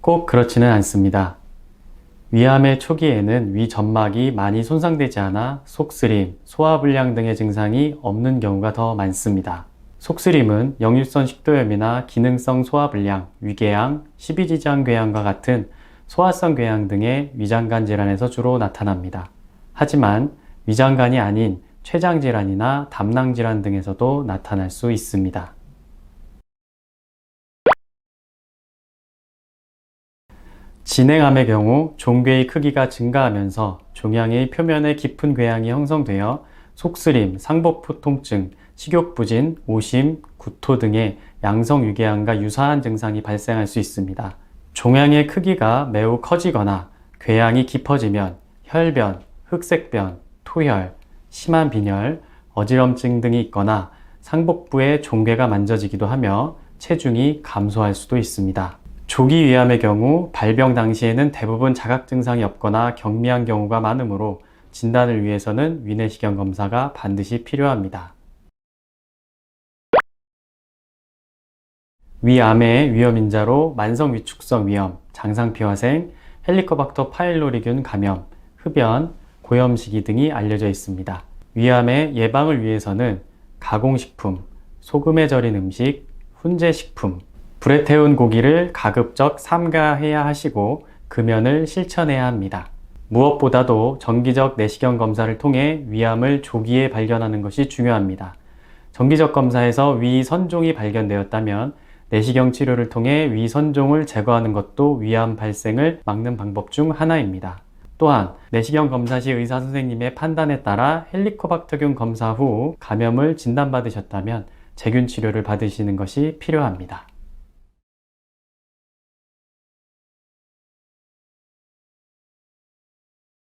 꼭 그렇지는 않습니다. 위암의 초기에는 위 점막이 많이 손상되지 않아 속쓰림, 소화불량 등의 증상이 없는 경우가 더 많습니다. 속쓰림은 역류성 식도염이나 기능성 소화불량, 위궤양, 십이지장궤양과 같은 소화성 궤양 등의 위장관 질환에서 주로 나타납니다. 하지만 위장관이 아닌 췌장 질환이나 담낭 질환 등에서도 나타날 수 있습니다. 진행암의 경우 종괴의 크기가 증가하면서 종양의 표면에 깊은 궤양이 형성되어 속쓰림, 상복부 통증, 식욕부진, 오심, 구토 등의 양성 유궤양과 유사한 증상이 발생할 수 있습니다. 종양의 크기가 매우 커지거나 궤양이 깊어지면 혈변, 흑색변, 토혈, 심한 빈혈, 어지럼증 등이 있거나 상복부의 종괴가 만져지기도 하며 체중이 감소할 수도 있습니다. 조기 위암의 경우 발병 당시에는 대부분 자각 증상이 없거나 경미한 경우가 많으므로 진단을 위해서는 위내시경 검사가 반드시 필요합니다. 위암의 위험인자로 만성 위축성 위염, 장상피화생, 헬리코박터 파일로리균 감염, 흡연, 고염 시기 등이 알려져 있습니다. 위암의 예방을 위해서는 가공식품, 소금에 절인 음식, 훈제식품, 불에 태운 고기를 가급적 삼가해야 하시고 금연을 실천해야 합니다. 무엇보다도 정기적 내시경 검사를 통해 위암을 조기에 발견하는 것이 중요합니다. 정기적 검사에서 위 선종이 발견되었다면 내시경 치료를 통해 위 선종을 제거하는 것도 위암 발생을 막는 방법 중 하나입니다. 또한 내시경 검사 시 의사 선생님의 판단에 따라 헬리코박터균 검사 후 감염을 진단받으셨다면 제균 치료를 받으시는 것이 필요합니다.